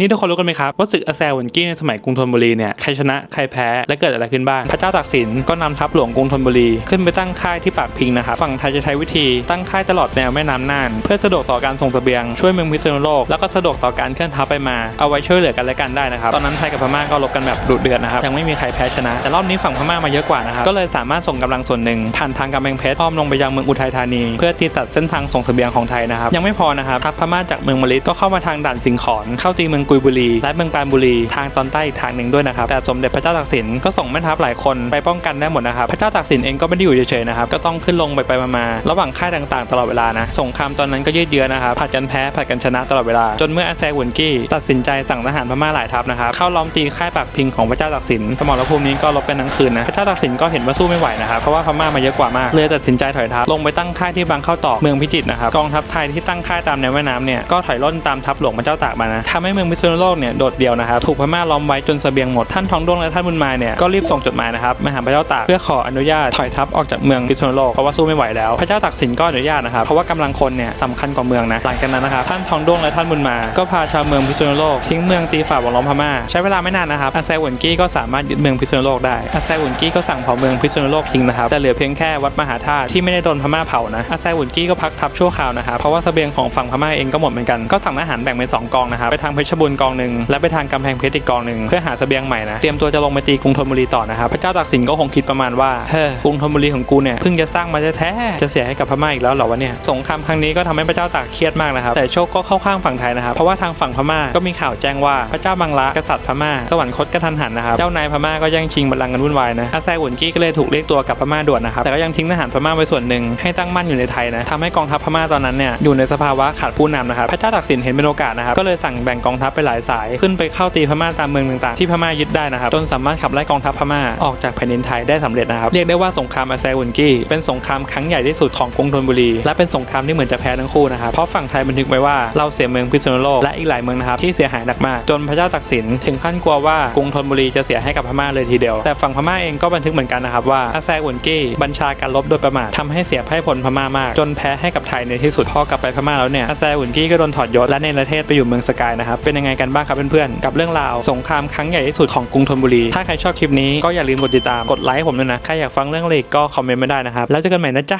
นี่ทุกคนรู้กันไหมครับว่าศึกอาแซวนกี้ในสมัยกรุงธนบุรีเนี่ยใครชนะใครแพ้และเกิดอะไรขึ้นบ้าง พระเจ้าตากสินก็นำทัพหลวงกรุงธนบุรี ขึ้นไปตั้งค่ายที่ปากพิงนะครับฝั่งไทยจะใช้วิธีตั้งค่ายตลอดแนวแม่น้ำน่าน เพื่อสะดวกต่อการส่งเสบียงช่วยเมืองพิษณุโลกแล้วก็สะดวกต่อการเคลื่อนทัพไปมาเอาไว้ช่วยเหลือกันและกันได้นะครับตอนนั้นไทยกับพม่าก็รบกันแบบดุเดือดนะครับยังไม่มีใครแพ้ชนะ แต่รอบนี้ฝั่งพม่ามาเยอะกว่านะครับก็เลยสามารถส่งกำลังส่วนหนึ่งผ่านทางกำแพงเพชรอ้อมลงไปยังเมืองอุทัยธานี เพื่อตีตัดเส้นทางส่งเสบียงของไทยนะครับยังไม่พอนะครับทัพพม่าจากเมืองมะลิก็เข้ามาทางด่านสิงขอนเข้าตีเมืองกุยบุรี และเมืองปรานบุรี ทางตอนใต้อีกทางหนึ่งด้วยนะครับ แต่สมเด็จพระเจ้าตากสินก็ส่งแม่ทัพหลายคนไปป้องกันได้หมดนะครับ พระเจ้าตากสินเองก็ไม่ได้อยู่เฉยๆนะครับ ก็ต้องขึ้นลงไปไปมาๆ ระหว่างค่ายต่างๆ ตลอดเวลานะ สงครามตอนนั้นก็ยืดเยื้อนะครับ ผัดกันแพ้ ผัดกันชนะตลอดเวลา จนเมื่ออาแซหวนกี้ตัดสินใจสั่งทหารพม่าหลายทัพนะครับ เข้าล้อมตีค่ายปากพิงของพระเจ้าตากสินสมรภูมินี้ก็รบกันทั้งคืนนะ พระเจ้าตากสินก็เห็นว่าสู้ไม่ไหวนะครับ เพราะว่าพม่ามาเยอะกว่ามาก เลยตัดสินใจถอยทัพ ลงไปตั้งค่ายที่บางเข้าตอกเมืองพิจิตรนะครับ กองทัพไทยที่ตั้งค่ายตามแนวแม่น้ำเนี่ย ก็ถอยร่นตามทัพหลวงพระเจ้าตากมานะทำให้เมืองพิษณุโลกเนี่ยโดดเดี่ยวนะครับถูกพม่าล้อมไว้จนเสบียงหมดท่านทองด้วงและท่านบุญมาเนี่ยก็รีบส่งจดหมายนะครับมาหาพระเจ้าตากเพื่อขออนุญาตถอยทัพออกจากเมืองพิษณุโลกเพราะว่าสู้ไม่ไหวแล้วพระเจ้าตากสินก็อนุญาตนะครับเพราะว่ากำลังคนเนี่ยสำคัญกว่าเมืองนะหลังจากนั้นนะครับท่านทองด้วงและท่านบุญมา ก็พาชาวเมืองพิษณุโลกทิ้งเมืองตีฝ่าวงล้อมพม่าใช้เวลาไม่นานนะครับอาแซหวนกี้ก็สามารถยึดเมืองพิษณุโลกได้อาแซหวนกี้ก็สั่งเผาเมืองพิษณุโลกทิ้งนะครับแต่เหลือเพียงแค่วัดมหาธาตุที่ไม่ได้โดนพม่าเผานะอาแซหวนกี้ก็พักทัพชั่วคราวนะครับเพราะว่าเสบียงของฝั่งพม่าเองก็หมดเหมือนกันก็สั่งทหารแบ่งเป็นสองกองนะครับไปทางเพชรบูรณ์กองหนึ่งและไปทางกำแพงเพชรอีกกองหนึ่งเพื่อหาเสบียงใหม่นะเตรียมตัวจะลงไปตีกรุงธนบุรีต่อนะครับพระเจ้าตากสินก็คงคิดประมาณว่าเฮ้อกรุงธนบุรีของกูเนี่ยเพิ่งจะสร้างมาแท้จะเสียให้กับพม่าอีกแล้วเหรอวะเนี่ยสงครามครั้งนี้ก็ทำให้พระเจ้าตากเครียดมากนะครับแต่โชคก็เข้าข้างฝั่งไทยนะครับเพราะว่าทางฝั่งพม่าก็มีข่าวแจ้งว่าพระเจ้าบังละกษัตริย์พม่าสวรรคตกระทันหันนะครับเจ้านายพม่าก็ย่งชิงบัลลังก์กันวุ่นวายนะอาแซหวนกี้ก็เลยถูกเรียกตัวกลับพม่าด่วนนะครับแต่ก็ยังทิ้งทหารพม่าไว้ส่วนหนึ่งให้ตั้งมั่นอยู่ในไทยนะทำให้กองทัพพม่าตอนนั้นเนี่ยอยู่ในสภาวะขาดผู้นำนะครับพระเจ้าตากสินเห็นเป็นโอกาสนะครับก็เลยสั่งแบ่งกองทัพไปหลายสาย ขึ้นไปเข้าตีพม่าตามเมืองต่างๆ ที่พม่ายึดได้นะครับ จนสามารถขับไล่กองทัพพม่าออกจากแผ่นดินไทยได้สำเร็จนะครับ เรียกได้ว่าสงครามอาแซหวนกี้เป็นสงครามครั้งใหญ่ที่สุดของกรุงธนบุรี และเป็นสงครามที่เหมือนจะแพ้ทั้งคู่นะครับ เพราะฝั่งไทยบันทึกไว้ว่าเราเสียเมืองพิษณุโลกและอีกหลายเมืองนะครับที่เสียหายหนักมากจนพระเจ้าตากสินถึงขั้นกลัวว่ากรุงธนบุรีจะเสียให้กับพม่าเลยทีเดียว แต่ฝั่งพม่าเองก็บันทึกเหมือนกันนะครับว่าอาแซหวนกี้บัญชาการรบโดยประมาททำให้เสียไพร่พลพม่ามาก จนแพ้ให้กับไทยในที่สุดพอกลับไปพม่าแล้วเนี่ยอาแซหวนกี้ก็โดนถอดยศและในประเทศไปอยู่เมืองสกายนะครับเป็นยังไงกันบ้างครับเพื่อนๆ กับเรื่องราวสงครามครั้งใหญ่ที่สุดของกรุงธนบุรี ถ้าใครชอบคลิปนี้ก็อย่าลืมกดติดตาม กดไลค์ให้ผมด้วยนะ ใครอยากฟังเรื่องอะไรอีกก็คอมเมนต์มาได้นะครับ แล้วเจอกันใหม่นะจ๊ะ